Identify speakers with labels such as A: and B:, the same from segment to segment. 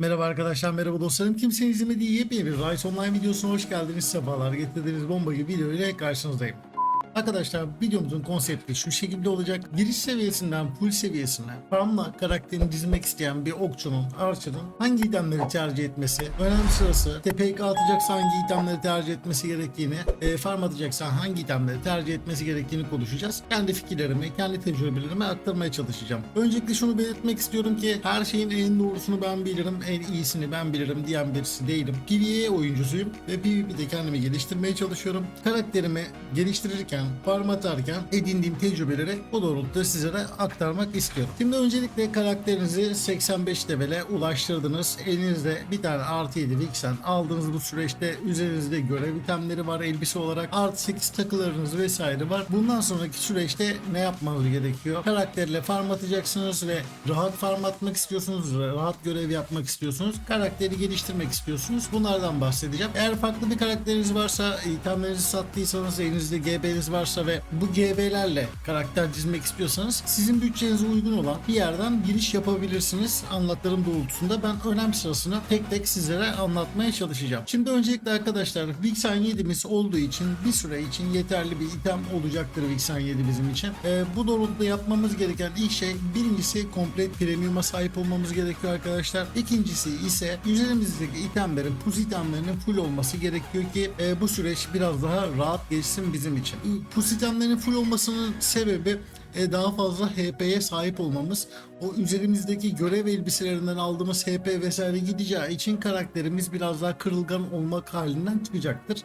A: Merhaba arkadaşlar, merhaba dostlarım. Kimsenin izlemediği yepyeni bir Rise Online videosuna hoş geldiniz. Sefalar getirdiniz bomba gibi video ile karşınızdayım. Arkadaşlar videomuzun konsepti şu şekilde olacak. Giriş seviyesinden full seviyesine farmla karakterini dizmek isteyen bir okçunun, archer'ın hangi itemleri tercih etmesi, önemli sırası, TPK atacaksa hangi itemleri tercih etmesi gerektiğini, e, farm atacaksa hangi itemleri tercih etmesi gerektiğini konuşacağız. Kendi fikirlerimi, kendi tecrübelerimi aktarmaya çalışacağım. Öncelikle şunu belirtmek istiyorum ki her şeyin en doğrusunu ben bilirim, en iyisini ben bilirim diyen birisi değilim. PvE oyuncusuyum ve PvP'de kendimi geliştirmeye çalışıyorum. Karakterimi geliştirirken, farm atarken edindiğim tecrübeleri bu doğrultuda sizlere aktarmak istiyorum. Şimdi öncelikle karakterinizi 85 level'e ulaştırdınız. Elinizde bir tane artı 7 Vixen aldığınız bu süreçte üzerinizde görev itemleri var elbise olarak. Artı 8 takılarınız vesaire var. Bundan sonraki süreçte ne yapmanız gerekiyor? Karakterle farm atacaksınız ve rahat farm atmak istiyorsunuz, rahat görev yapmak istiyorsunuz. Karakteri geliştirmek istiyorsunuz. Bunlardan bahsedeceğim. Eğer farklı bir karakteriniz varsa, itemlerinizi sattıysanız, elinizde GB'niz varsa ve bu GB'lerle karakter çizmek istiyorsanız sizin bütçenize uygun olan bir yerden giriş yapabilirsiniz. Anlatlarım doğrultusunda ben önem sırasını tek tek sizlere anlatmaya çalışacağım. Şimdi öncelikle arkadaşlar Vixen 7'miz olduğu için bir süre için yeterli bir item olacaktır Vixen 7 bizim için. Ee, bu doğrultuda yapmamız gereken ilk şey birincisi komple premium'a sahip olmamız gerekiyor arkadaşlar. İkincisi ise üzerimizdeki itemlerin, pus itemlerinin full olması gerekiyor ki e, bu süreç biraz daha rahat geçsin bizim için. Pus itemlerin full olmasının sebebi e, daha fazla HP'ye sahip olmamız. O üzerimizdeki görev elbiselerinden aldığımız HP vesaire gideceği için karakterimiz biraz daha kırılgan olmak halinden çıkacaktır.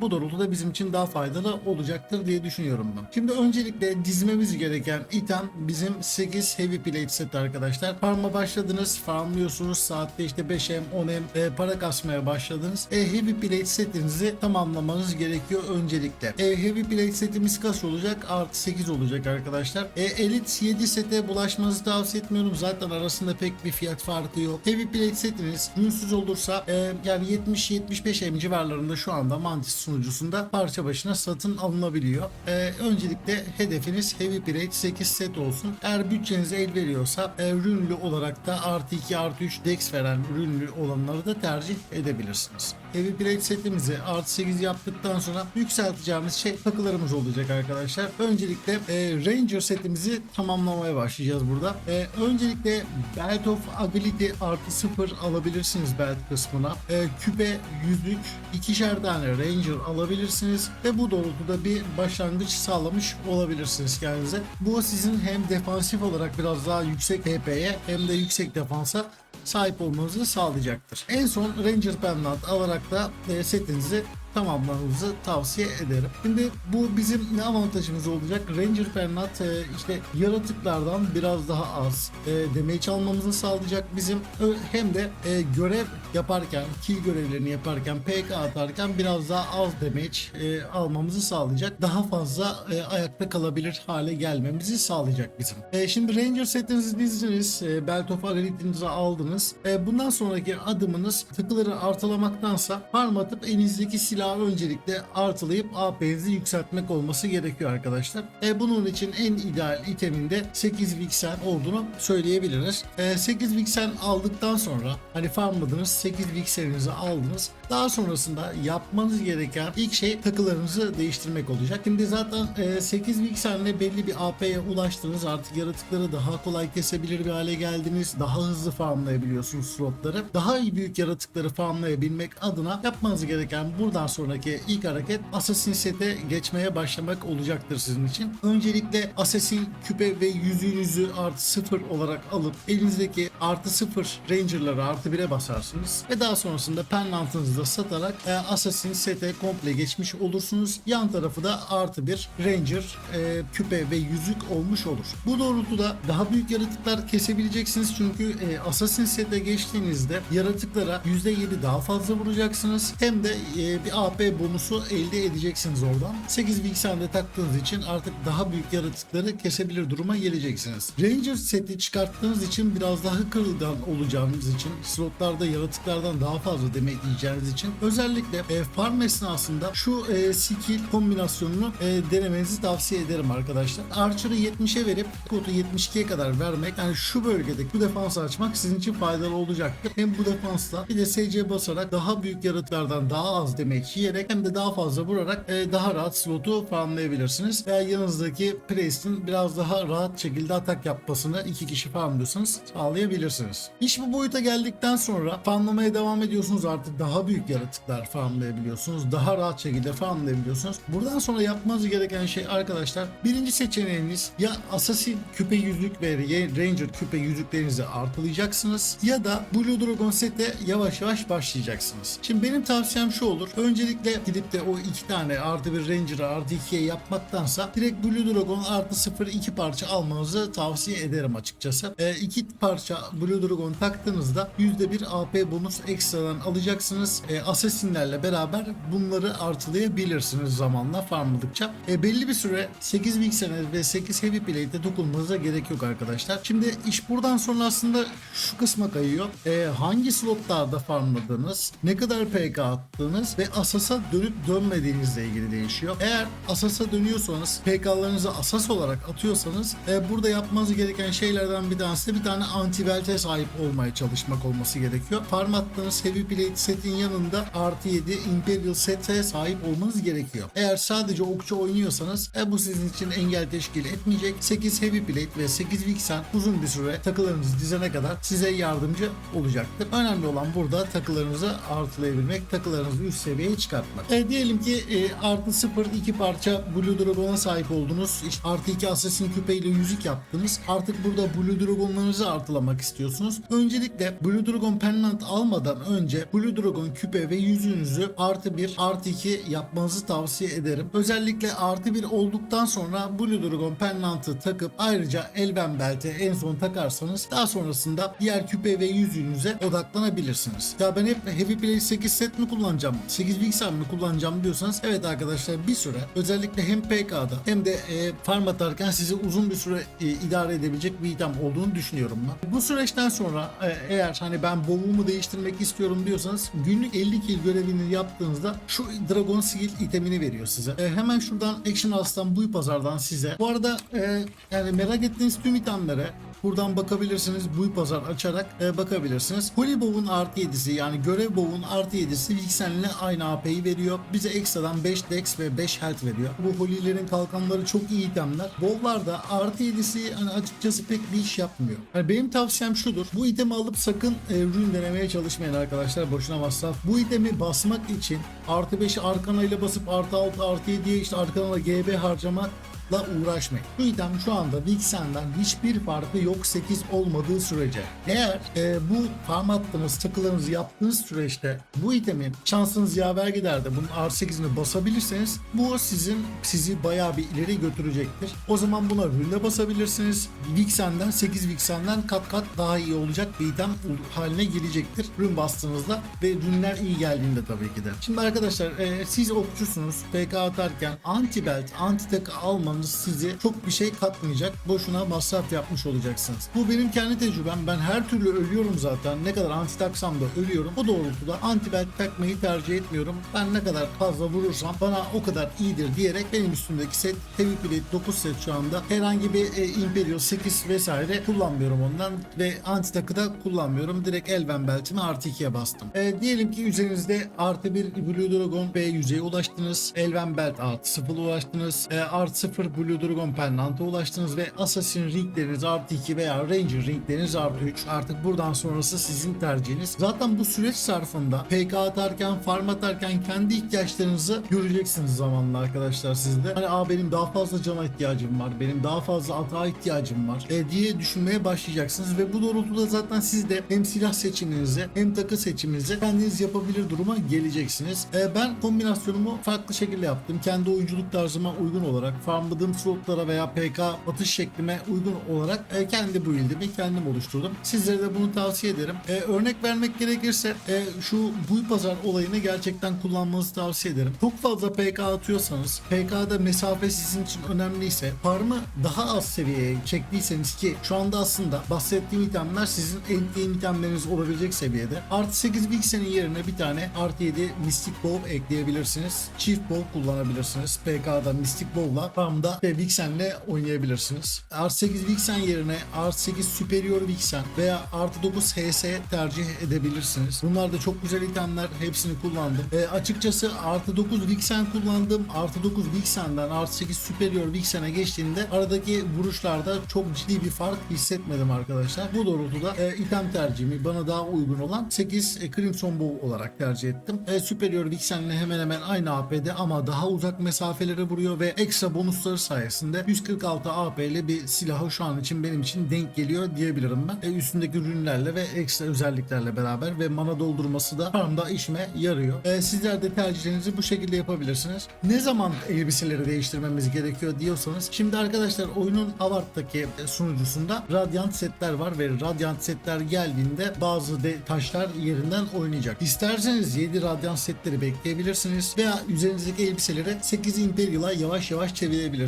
A: Bu doğrultuda bizim için daha faydalı olacaktır diye düşünüyorum ben. Şimdi öncelikle dizmemiz gereken item bizim 8 heavy plate set arkadaşlar. Farm'a başladınız, farmlıyorsunuz. Saatte işte 5M, 10M e, para kasmaya başladınız. E, heavy plate setinizi tamamlamanız gerekiyor öncelikle. E, heavy plate setimiz kaç olacak? Artı 8 olacak arkadaşlar. E, Elite 7 sete bulaşmanızı tavsiye etmiyorum. Zaten arasında pek bir fiyat farkı yok. Heavy plate setiniz ünsüz olursa e, yani 70-75 M civarlarında şu anda Mantis sunucusunda parça başına satın alınabiliyor. Ee, öncelikle hedefiniz Heavy Plate 8 set olsun. Eğer bütçeniz el veriyorsa e, rünlü olarak da artı 2 artı 3 dex veren rünlü olanları da tercih edebilirsiniz. Heavy Plate setimizi artı 8 yaptıktan sonra yükselteceğimiz şey takılarımız olacak arkadaşlar. Öncelikle e, Ranger setimizi tamamlamaya başlayacağız burada. E, öncelikle Belt of Ability artı 0 alabilirsiniz belt kısmına. E, küpe, yüzük, ikişer tane Ranger alabilirsiniz ve bu doğrultuda bir başlangıç sağlamış olabilirsiniz kendinize. Bu sizin hem defansif olarak biraz daha yüksek HP'ye hem de yüksek defansa sahip olmanızı sağlayacaktır. En son Ranger Pendant alarak da e, setinizi tamamlamanızı tavsiye ederim. Şimdi bu bizim ne avantajımız olacak? Ranger Pendant e, işte yaratıklardan biraz daha az e, damage almamızı sağlayacak bizim Ö- hem de e, görev yaparken kill görevlerini yaparken PK atarken biraz daha az damage e, almamızı sağlayacak. Daha fazla e, ayakta kalabilir hale gelmemizi sağlayacak bizim. E, şimdi Ranger setinizi dizdiniz. E, Belt of Agilitinizi aldınız. E, bundan sonraki adımınız tıkıları artılamaktansa farm atıp elinizdeki silahı öncelikle artılayıp AP'nizi yükseltmek olması gerekiyor arkadaşlar. E, bunun için en ideal iteminde 8 Vixen olduğunu söyleyebiliriz. E, 8 Vixen aldıktan sonra hani farmladınız 8 Vixen'inizi aldınız. Daha sonrasında yapmanız gereken ilk şey takılarınızı değiştirmek olacak. Şimdi zaten e, 8 Vixen'le belli bir AP'ye ulaştınız. Artık yaratıkları daha kolay kesebilir bir hale geldiniz. Daha hızlı farmlayabiliyorsunuz slotları. Daha iyi büyük yaratıkları farmlayabilmek adına yapmanız gereken buradan sonraki ilk hareket Assassin sete geçmeye başlamak olacaktır sizin için. Öncelikle Assassin küpe ve yüzüğünüzü artı sıfır olarak alıp elinizdeki artı sıfır Ranger'ları artı bire basarsınız ve daha sonrasında pendantınızı da satarak e, Assassin sete komple geçmiş olursunuz. Yan tarafı da artı bir Ranger e, küpe ve yüzük olmuş olur. Bu doğrultuda daha büyük yaratıklar kesebileceksiniz çünkü e, Assassin sete geçtiğinizde yaratıklara %7 daha fazla vuracaksınız. Hem de e, bir AP bonusu elde edeceksiniz oradan. 8 bilgisayarda taktığınız için artık daha büyük yaratıkları kesebilir duruma geleceksiniz. Ranger seti çıkarttığınız için biraz daha kırılgan olacağınız için slotlarda yaratıklardan daha fazla demek yiyeceğiniz için özellikle e, farm esnasında şu e, skill kombinasyonunu e, denemenizi tavsiye ederim arkadaşlar. Archer'ı 70'e verip kodu 72'ye kadar vermek yani şu bölgede bu defansı açmak sizin için faydalı olacaktır. Hem bu defansla bir de SC basarak daha büyük yaratıklardan daha az demek yiyerek hem de daha fazla vurarak e, daha rahat slotu farmlayabilirsiniz. Veya yanınızdaki Priest'in biraz daha rahat şekilde atak yapmasını iki kişi farmlıyorsanız sağlayabilirsiniz. İş bu boyuta geldikten sonra farmlamaya devam ediyorsunuz artık daha büyük yaratıklar farmlayabiliyorsunuz. Daha rahat şekilde farmlayabiliyorsunuz. Buradan sonra yapmanız gereken şey arkadaşlar birinci seçeneğiniz ya Assassin küpe yüzük ve Ranger küpe yüzüklerinizi artılayacaksınız ya da Blue Dragon sete yavaş yavaş başlayacaksınız. Şimdi benim tavsiyem şu olur. Öncelikle gidip de o iki tane artı bir Ranger'ı artı ikiye yapmaktansa direkt Blue Dragon artı 0 iki parça almanızı tavsiye ederim açıkçası. E, iki parça Blue Dragon taktığınızda %1 AP bonus ekstradan alacaksınız. E, Assassin'lerle beraber bunları artılayabilirsiniz zamanla farmladıkça. E, belli bir süre 8 Big ve 8 Heavy Plate'e dokunmanıza gerek yok arkadaşlar. Şimdi iş buradan sonra aslında şu kısma kayıyor. E, hangi slotlarda farmladınız, ne kadar PK attığınız ve Asas'a dönüp dönmediğinizle ilgili değişiyor. Eğer Asas'a dönüyorsanız, PK'larınızı Asas olarak atıyorsanız e, burada yapmanız gereken şeylerden bir tanesi bir tane anti-velte sahip olmaya çalışmak olması gerekiyor. Farm attığınız Heavy Plate setin yanında artı 7 Imperial sete sahip olmanız gerekiyor. Eğer sadece okçu oynuyorsanız e, bu sizin için engel teşkil etmeyecek. 8 Heavy Plate ve 8 Vixen uzun bir süre takılarınızı dizene kadar size yardımcı olacaktır. Önemli olan burada takılarınızı artılayabilmek, takılarınızı üst seviyeye çıkartmak. E, diyelim ki e, artı 0 iki parça Blue Dragon'a sahip oldunuz. İşte artı 2 Assassin küpe ile yüzük yaptınız. Artık burada Blue Dragon'larınızı artılamak istiyorsunuz. Öncelikle Blue Dragon Pendant almadan önce Blue Dragon küpe ve yüzüğünüzü artı 1 artı 2 yapmanızı tavsiye ederim. Özellikle artı 1 olduktan sonra Blue Dragon Pendant'ı takıp ayrıca Elven Belt'e en son takarsanız daha sonrasında diğer küpe ve yüzüğünüze odaklanabilirsiniz. Ya ben hep Heavy Play 8 set mi kullanacağım, 8 bilgisayar mı kullanacağım diyorsanız evet arkadaşlar bir süre özellikle hem PK'da hem de e, farm atarken sizi uzun bir süre e, idare edebilecek bir item olduğunu düşünüyorum ben. Bu süreçten sonra e, eğer hani ben bovumu değiştirmek istiyorum diyorsanız günlük 50 kill görevini yaptığınızda şu Dragon Skill itemini veriyor size. E, hemen şuradan Action House'tan bu pazardan size. Bu arada e, yani merak ettiğiniz tüm itemlere Buradan bakabilirsiniz. Bu pazar açarak e, bakabilirsiniz. Holy Bow'un artı 7'si yani görev Bow'un artı 7'si Vixen'le aynı AP'yi veriyor. Bize ekstradan 5 Dex ve 5 Health veriyor. Bu Holy'lerin kalkanları çok iyi itemler. Bow'larda artı 7'si hani açıkçası pek bir iş yapmıyor. Yani benim tavsiyem şudur. Bu itemi alıp sakın e, rune denemeye çalışmayın arkadaşlar. Boşuna masraf. Bu itemi basmak için artı 5'i arkana ile basıp artı 6 artı 7'ye işte arkana GB harcamak la uğraşmayın. Bu item şu anda Vixen'den hiçbir farkı yok 8 olmadığı sürece. Eğer e, bu farm attığınız takılarınızı yaptığınız süreçte bu itemin şansınız yaver gider de bunun R8'ini basabilirseniz bu sizin sizi bayağı bir ileri götürecektir. O zaman buna rüne basabilirsiniz. Vixen'den 8 Vixen'den kat kat daha iyi olacak bir item haline gelecektir. Rün bastığınızda ve rünler iyi geldiğinde tabii ki de. Şimdi arkadaşlar e, siz okçusunuz. PK atarken anti belt, anti takı almanız sizi çok bir şey katmayacak. Boşuna masraf yapmış olacaksınız. Bu benim kendi tecrübem. Ben her türlü ölüyorum zaten. Ne kadar anti taksam da ölüyorum. O doğrultuda anti belt takmayı tercih etmiyorum. Ben ne kadar fazla vurursam bana o kadar iyidir diyerek benim üstümdeki set Heavy Plate 9 set şu anda. Herhangi bir e, Imperial 8 vesaire kullanmıyorum ondan ve anti takı da kullanmıyorum. Direkt Elven beltimi artı 2'ye bastım. E, diyelim ki üzerinizde artı bir Blue Dragon B yüzeye ulaştınız. Elven belt artı 0 ulaştınız. E, artı 0 Blue Dragon Pendant'a ulaştınız ve Assassin ringleriniz artı 2 veya Ranger ringleriniz artı 3. Artık buradan sonrası sizin tercihiniz. Zaten bu süreç sarfında PK atarken, farm atarken kendi ihtiyaçlarınızı göreceksiniz zamanla arkadaşlar sizde. Hani Aa, benim daha fazla cana ihtiyacım var, benim daha fazla atağa ihtiyacım var e, diye düşünmeye başlayacaksınız ve bu doğrultuda zaten siz de hem silah seçiminizi hem takı seçiminizi kendiniz yapabilir duruma geleceksiniz. E, ben kombinasyonumu farklı şekilde yaptım. Kendi oyunculuk tarzıma uygun olarak farmlı oynadığım slotlara veya PK atış şeklime uygun olarak e, kendi build'imi kendim oluşturdum. Sizlere de bunu tavsiye ederim. E, örnek vermek gerekirse e, şu buy pazar olayını gerçekten kullanmanızı tavsiye ederim. Çok fazla PK atıyorsanız, PK'da mesafe sizin için önemliyse, farmı daha az seviyeye çektiyseniz ki şu anda aslında bahsettiğim itemler sizin endgame itemleriniz olabilecek seviyede. Artı 8 Vixen'in yerine bir tane artı 7 Mystic Bow ekleyebilirsiniz. Çift Bow kullanabilirsiniz. PK'da Mystic Bow'la farmda ve Vixen'le oynayabilirsiniz. Artı 8 Vixen yerine artı 8 Superior Vixen veya artı 9 HS tercih edebilirsiniz. Bunlar da çok güzel itemler. Hepsini kullandım. E, açıkçası artı 9 Vixen kullandım. Artı 9 Vixen'den artı 8 Superior Vixen'e geçtiğinde aradaki vuruşlarda çok ciddi bir fark hissetmedim arkadaşlar. Bu doğrultuda e, item tercihimi bana daha uygun olan 8 e, Crimson Bow olarak tercih ettim. E, Superior Vixen'le hemen hemen aynı AP'de ama daha uzak mesafelere vuruyor ve ekstra bonusları sayesinde 146 AP ile bir silahı şu an için benim için denk geliyor diyebilirim ben. E, üstündeki ürünlerle ve ekstra özelliklerle beraber ve mana doldurması da farmda işime yarıyor. E, sizler de tercihlerinizi bu şekilde yapabilirsiniz. Ne zaman elbiseleri değiştirmemiz gerekiyor diyorsanız şimdi arkadaşlar oyunun Avart'taki e, sunucusunda Radiant setler var ve Radiant setler geldiğinde bazı de taşlar yerinden oynayacak. İsterseniz 7 Radiant setleri bekleyebilirsiniz veya üzerinizdeki elbiseleri 8 Imperial'a yavaş yavaş çevirebilirsiniz.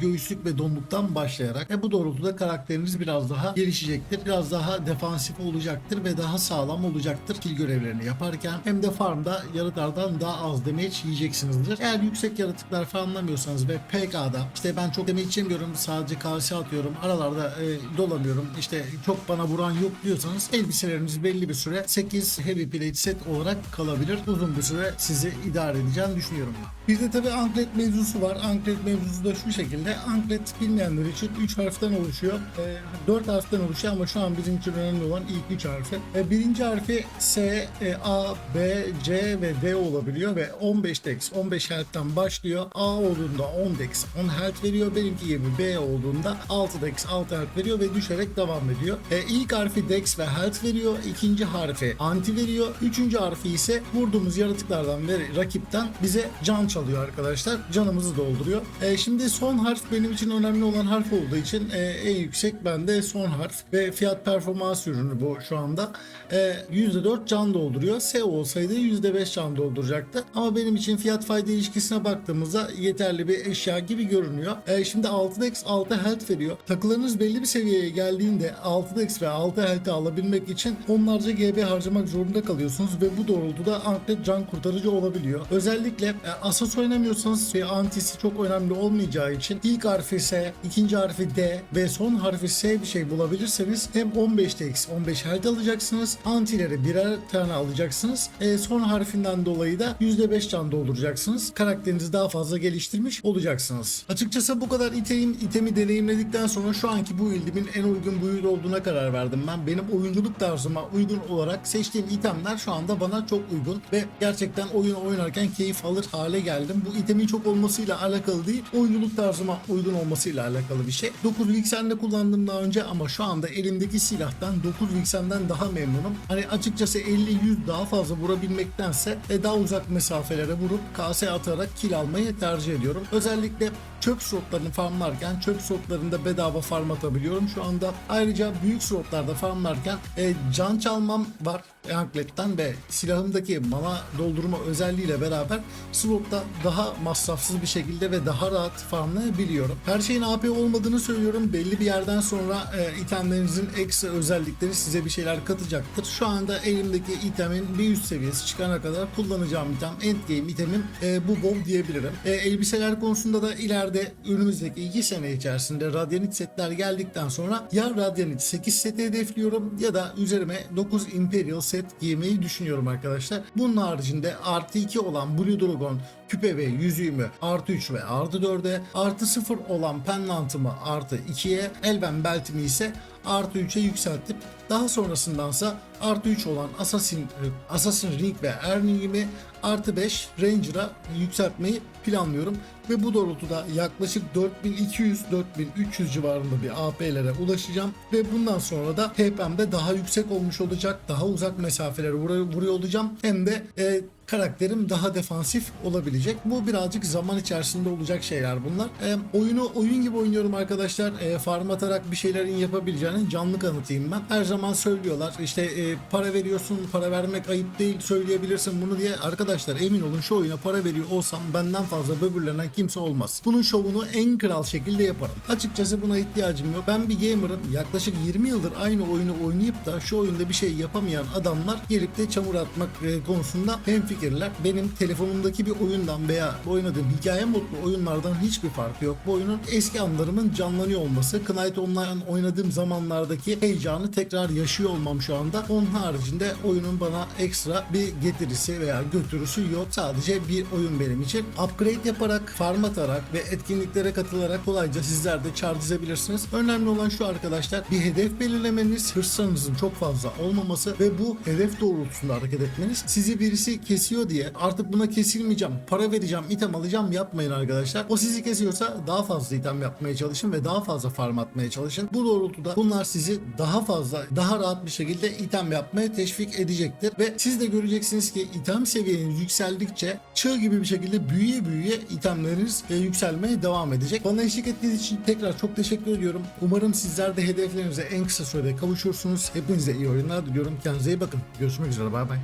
A: Göğüslük ve donluktan başlayarak. E bu doğrultuda karakteriniz biraz daha gelişecektir. Biraz daha defansif olacaktır ve daha sağlam olacaktır kill görevlerini yaparken. Hem de farmda yaratıklardan daha az damage yiyeceksinizdir. Eğer yüksek yaratıklar farmlamıyorsanız ve PK'da işte ben çok damage yemiyorum sadece KS atıyorum aralarda e, dolamıyorum işte çok bana vuran yok diyorsanız elbiseleriniz belli bir süre 8 heavy plate set olarak kalabilir. Uzun bir süre sizi idare edeceğini düşünüyorum. Bir de tabi anklet mevzusu var. Anklet mevzusu şu şekilde. Anklet bilmeyenler için 3 harften oluşuyor. E, 4 harften oluşuyor ama şu an bizim için önemli olan ilk 3 harfi. E, birinci harfi S, e, A, B, C ve D olabiliyor ve 15 dex, 15 health'ten başlıyor. A olduğunda 10 dex, 10 health veriyor. Benimki gibi B olduğunda 6 dex, 6 health veriyor ve düşerek devam ediyor. E, ilk harfi dex ve health veriyor. İkinci harfi anti veriyor. Üçüncü harfi ise vurduğumuz yaratıklardan ve rakipten bize can çalıyor arkadaşlar. Canımızı dolduruyor. E, şimdi son harf benim için önemli olan harf olduğu için e, en yüksek bende son harf ve fiyat performans ürünü bu şu anda. E, %4 can dolduruyor. S olsaydı %5 can dolduracaktı. Ama benim için fiyat fayda ilişkisine baktığımızda yeterli bir eşya gibi görünüyor. E, şimdi 6x 6 health veriyor. Takılarınız belli bir seviyeye geldiğinde 6x ve 6 health'i alabilmek için onlarca GB harcamak zorunda kalıyorsunuz ve bu doğrultuda anklet can kurtarıcı olabiliyor. Özellikle e, Asas oynamıyorsanız ve antisi çok önemli olmayacağı için ilk harfi S, ikinci harfi D ve son harfi S bir şey bulabilirseniz hem 15x 15 health alacaksınız. Antileri birer tane alacaksınız. E, son harfinden dolayı da %5 can dolduracaksınız. Karakterinizi daha fazla geliştirmiş olacaksınız. Açıkçası bu kadar item, itemi deneyimledikten sonra şu anki bu ildimin en uygun build olduğuna karar verdim ben. Benim oyunculuk tarzıma uygun olarak seçtiğim itemler şu anda bana çok uygun ve gerçekten oyun oynarken keyif alır hale geldim. Bu itemin çok olmasıyla alakalı değil, oyunculuk tarzıma uygun olmasıyla alakalı bir şey. 9 Vixen'de kullandım daha önce ama şu anda elimdeki silahtan 9 Vixen'den daha memnunum. Hani açıkçası 50-100 daha fazla vurabilmektense daha uzak mesafelere vurup KS atarak kill almayı tercih ediyorum. Özellikle çöp slotlarını farmlarken çöp slotlarında bedava farm atabiliyorum şu anda. Ayrıca büyük slotlarda farmlarken e, can çalmam var ankletten ve silahımdaki mana doldurma özelliğiyle beraber slotta daha masrafsız bir şekilde ve daha rahat farmlayabiliyorum. Her şeyin AP olmadığını söylüyorum. Belli bir yerden sonra e, itemlerinizin ekstra özellikleri size bir şeyler katacaktır. Şu anda elimdeki itemin bir üst seviyesi çıkana kadar kullanacağım item, endgame itemim e, bu bow diyebilirim. E, elbiseler konusunda da ileride önümüzdeki 2 sene içerisinde Radiant setler geldikten sonra ya Radiant 8 seti hedefliyorum ya da üzerime 9 Imperial set giymeyi düşünüyorum arkadaşlar. Bunun haricinde artı 2 olan Blue Dragon küpe ve yüzüğümü artı 3 ve artı 4'e artı 0 olan pendantımı artı 2'ye elben beltimi ise artı 3'e yükseltip daha sonrasındansa artı 3 olan Assassin, Assassin Ring ve Earning'imi artı 5 Ranger'a yükseltmeyi planlıyorum. Ve bu doğrultuda yaklaşık 4200-4300 civarında bir AP'lere ulaşacağım. Ve bundan sonra da HP'm de daha yüksek olmuş olacak. Daha uzak mesafelere vuruyor olacağım. Hem de e, karakterim daha defansif olabilecek. Bu birazcık zaman içerisinde olacak şeyler bunlar. E, oyunu oyun gibi oynuyorum arkadaşlar. E, farm atarak bir şeylerin yapabileceğinin canlı kanıtıyım ben. Her zaman söylüyorlar işte e, para veriyorsun para vermek ayıp değil söyleyebilirsin bunu diye. Arkadaşlar emin olun şu oyuna para veriyor olsam benden fazla böbürlenen kimse olmaz. Bunun şovunu en kral şekilde yaparım. Açıkçası buna ihtiyacım yok. Ben bir gamer'ım. Yaklaşık 20 yıldır aynı oyunu oynayıp da şu oyunda bir şey yapamayan adamlar gelip de çamur atmak e, konusunda hemfikirler. Benim telefonumdaki bir oyundan veya oynadığım hikaye modlu oyunlardan hiçbir farkı yok. Bu oyunun eski anlarımın canlanıyor olması, Knight Online oynadığım zamanlardaki heyecanı tekrar yaşıyor olmam şu anda. Onun haricinde oyunun bana ekstra bir getirisi veya götürüsü yok. Sadece bir oyun benim için. Upgrade yaparak, farm atarak ve etkinliklere katılarak kolayca sizler de charge edebilirsiniz. Önemli olan şu arkadaşlar bir hedef belirlemeniz, hırslarınızın çok fazla olmaması ve bu hedef doğrultusunda hareket etmeniz. Sizi birisi kesiyor diye artık buna kesilmeyeceğim, para vereceğim, item alacağım yapmayın arkadaşlar. O sizi kesiyorsa daha fazla item yapmaya çalışın ve daha fazla farm atmaya çalışın. Bu doğrultuda bunlar sizi daha fazla, daha rahat bir şekilde item yapmaya teşvik edecektir ve siz de göreceksiniz ki item seviyeniz yükseldikçe çığ gibi bir şekilde büyüye büyüye itemleriniz e, yükselmeye devam edecek. Bana eşlik ettiğiniz için tekrar çok teşekkür ediyorum. Umarım sizler de hedeflerinize en kısa sürede kavuşursunuz. Hepinize iyi oyunlar diliyorum. Kendinize iyi bakın. Görüşmek üzere. Bay bay.